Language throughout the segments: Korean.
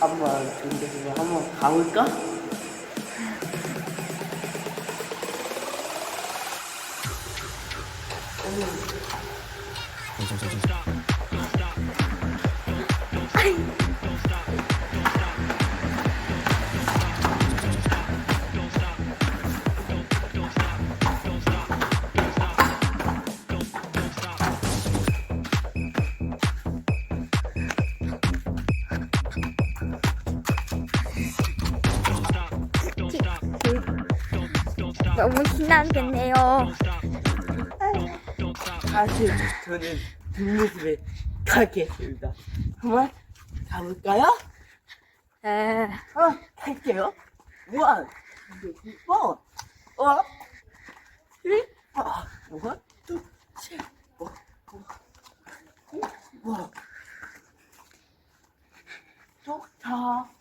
한번 근데 그거 한번 가볼까? 너무 신나겠네요. 사실 저는 뒷모습에 가겠습니다. 한번 가볼까요? 네. 한번 갈게요. 원, 원, 어, 쓰리, 아, 원, 투, 셋, 원, 원, 원. 좋다.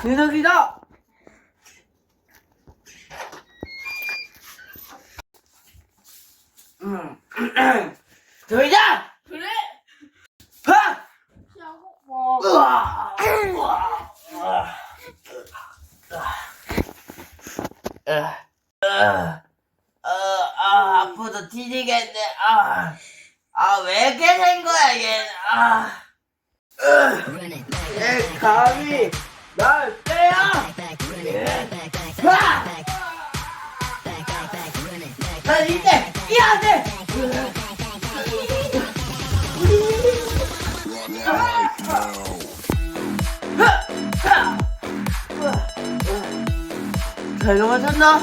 진석이다! 음, 저희다! 그래? 하! 뭐 으아! 으아! 으아! 으아! 으아! 어, 아, 아파서 뒤지겠네. 아, 아, 왜 이렇게 된 거야, 얘. 아, 으, 얘 감히 날! 아! 나 이제 뛰어야 돼! 잘 넘어졌나?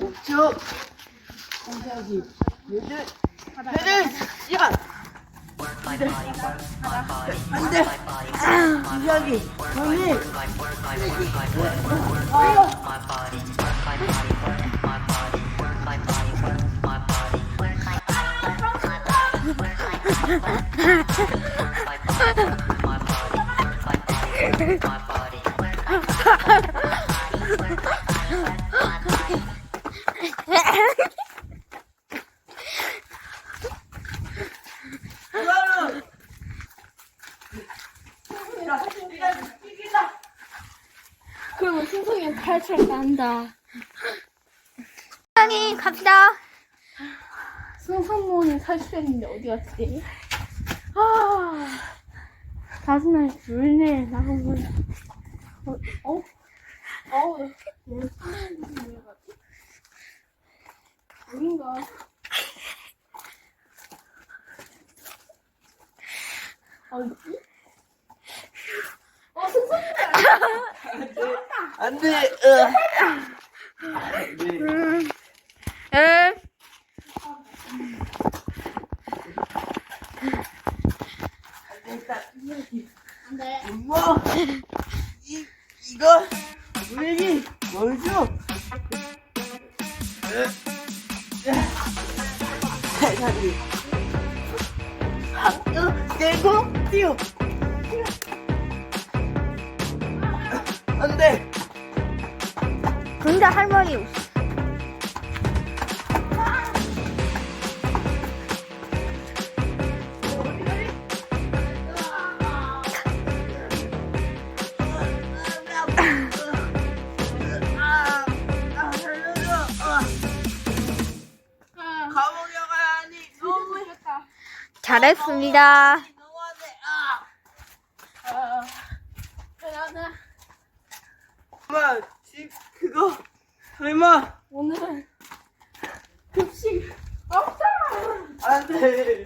옥주 공사기 얘들 얘들 시간 안돼 안돼 공사기 형님 그 그러면 승성이 탈출 난다. 형이 갑시다. 승성모님 탈출했는데 어디 갔지? 아, 다시날 줄네 나가면 어, 어, 어, 왜 가지? 어딘가? 어디지? 어, 승성이다. 안돼 으. 음. 음. 네. 엄마 이 이거 우리 뭐죠? 세상이 학교 떼고 뛰어 안돼 근데 할머니 없어. 아, 감옥에 가야 하니 너무 힘들었다. 잘했습니다. 너무하네 아 아, 엄마 집 그거 설마 오늘은 급식 없잖아. 안돼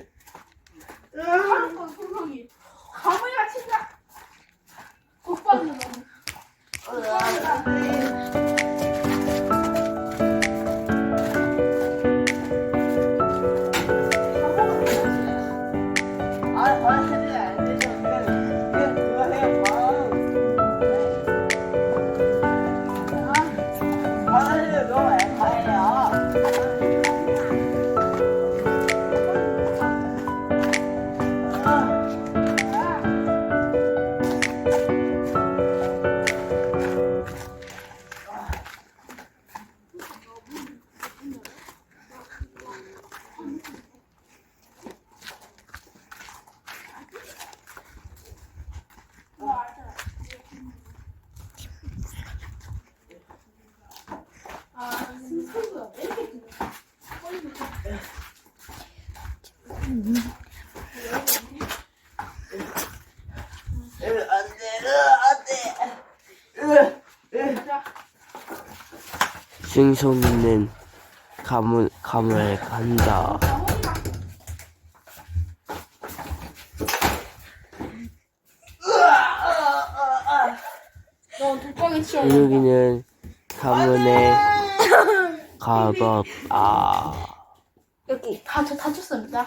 승손이는 가문 가문에 간다. 너 뚜껑이 치워. 준욱이는 가문에 가봤다. 여기 다쳐 다쳤습니다.